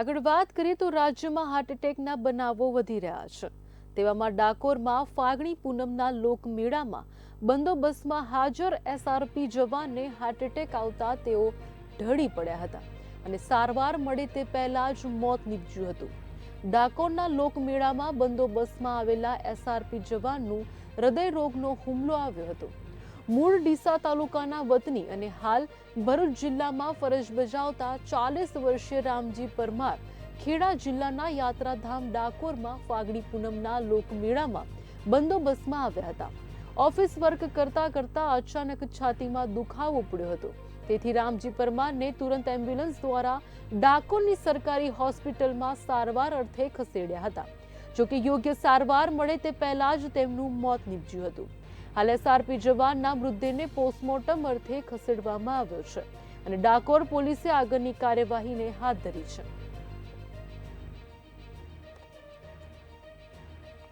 આગળ વાત કરીએ તો રાજ્યમાં હાર્ટ એટેકના બનાવો વધી રહ્યા છે. તેવામાં ડાકોરમાં ફાગણી પૂનમના લોકમેળામાં બંદોબસ્તમાં હાજર એસઆરપી જવાનને હાર્ટ એટેક આવતા તેઓ ઢળી પડ્યા હતા અને સારવાર મળે તે પહેલા જ મોત નીપજ્યું હતું. ડાકોરના લોકમેળામાં બંદોબસ્તમાં આવેલા એસઆરપી જવાનનું હૃદય રોગનો હુમલો આવ્યો હતો. મૂળ ડીસા તાલુકાના વતની અને હાલ ભરૂચ જિલ્લામાં ફરજ બજાવતા ચાલીસ વર્ષીય રામજી પરમાર ખેડા જિલ્લાના યાત્રાધામ ડાકોરમાં ફાગડી પૂનમના લોકમેળામાં બંદોબસ્તમાં આવ્યા હતા. ઓફિસ વર્ક કરતા કરતા અચાનક છાતીમાં દુખાવો પડ્યો હતો. તેથી રામજી પરમારને તુરંત એમ્બ્યુલન્સ દ્વારા ડાકોરની સરકારી હોસ્પિટલમાં સારવાર અર્થે ખસેડ્યા હતા. જોકે યોગ્ય સારવાર મળે તે પહેલા જ તેમનું મોત નીપજ્યું હતું. હાલ એસઆરપી જવાનના મૃતદેહને પોસ્ટમોર્ટમ અર્થે ખસેડવામાં આવ્યો છે. અને ડાકોર પોલીસે આગળની કાર્યવાહીને હાથ ધરી છે.